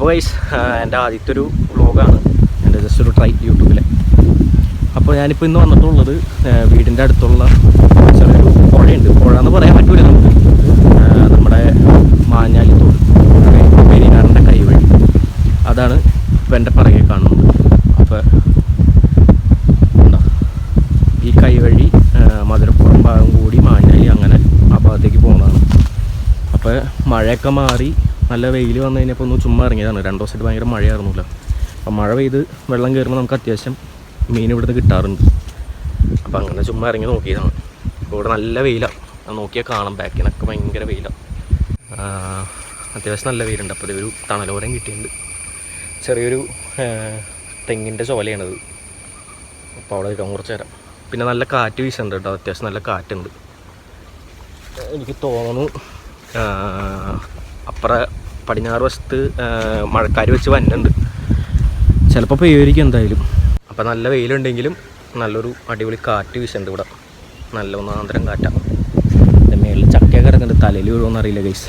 അപ്പോൾ ഗൈസ് എന്റെ ആദ്യത്തെ ഒരു വ്ളോഗാണ് എന്റെ ജസ്റ്റ് ഒരു ട്രൈ യൂട്യൂബിലെ. അപ്പോൾ ഞാനിപ്പോൾ ഇന്ന് വന്നിട്ടുള്ളത് വീടിന്റെ അടുത്തുള്ള ചെറിയൊരു പുഴയുണ്ട്. പുഴ എന്ന് പറയാൻ പറ്റൂല നമുക്ക്. നമ്മുടെ മാഞ്ഞാലിത്തോട്. കൈ കൈവഴി. അതാണ് ഇപ്പം എന്റെ പിറകെ കാണുന്നത്. അപ്പോൾ എന്താ? ഈ കൈവഴി വഴി മധുരപ്പുറം ഭാഗം കൂടി മാഞ്ഞാലി അങ്ങനെ ആ ഭാഗത്തേക്ക് പോകുന്നതാണ് അപ്പോൾ മഴയൊക്കെ മാറി നല്ല വെയിൽ വന്നു കഴിഞ്ഞപ്പോൾ ഒന്ന് ചുമ്മാ ഇറങ്ങിയതാണ്. രണ്ട് ദിവസമായിട്ട് ഭയങ്കര മഴയായിരുന്നില്ല. അപ്പം മഴ പെയ്ത് വെള്ളം കയറുമ്പോൾ നമുക്ക് അത്യാവശ്യം മീൻ ഇവിടുന്ന് കിട്ടാറുണ്ട്. അപ്പം അങ്ങനെ ചുമ്മാ ഇറങ്ങി നോക്കിയതാണ്. അപ്പോൾ ഇവിടെ നല്ല വെയിലാണ് അത് നോക്കിയാൽ കാണാം. ബാക്കിനൊക്കെ ഭയങ്കര വെയിലാണ് അത്യാവശ്യം നല്ല വെയിലുണ്ട്. അപ്പോൾ ഇതൊരു തണലോരം കിട്ടിയിട്ടുണ്ട്. ചെറിയൊരു തെങ്ങിന്റെ ചോലയാണത് അപ്പോൾ അവിടെ നിൽക്കാം കുറച്ച് നേരം. പിന്നെ നല്ല കാറ്റ് വീശുന്നുണ്ട് കേട്ടോ. അത്യാവശ്യം നല്ല കാറ്റുണ്ട്. എനിക്ക് തോന്നുന്നു അപ്പുറ പടിഞ്ഞാറ് വശത്ത് മഴക്കാർ വെച്ച് വന്നുണ്ട് ചിലപ്പോൾ പെയ്യുമായിരിക്കും എന്തായാലും. അപ്പോൾ നല്ല വെയിലുണ്ടെങ്കിലും നല്ലൊരു അടിപൊളി കാറ്റ് വീശുന്നുണ്ട് ഇവിടെ. നല്ല ഒന്നാന്തരം കാറ്റാണ് മേളിൽ ചക്കയൊക്കെ ഇറങ്ങുന്നുണ്ട് തലയിൽ വീഴുമെന്നറിയില്ല ഗൈസ്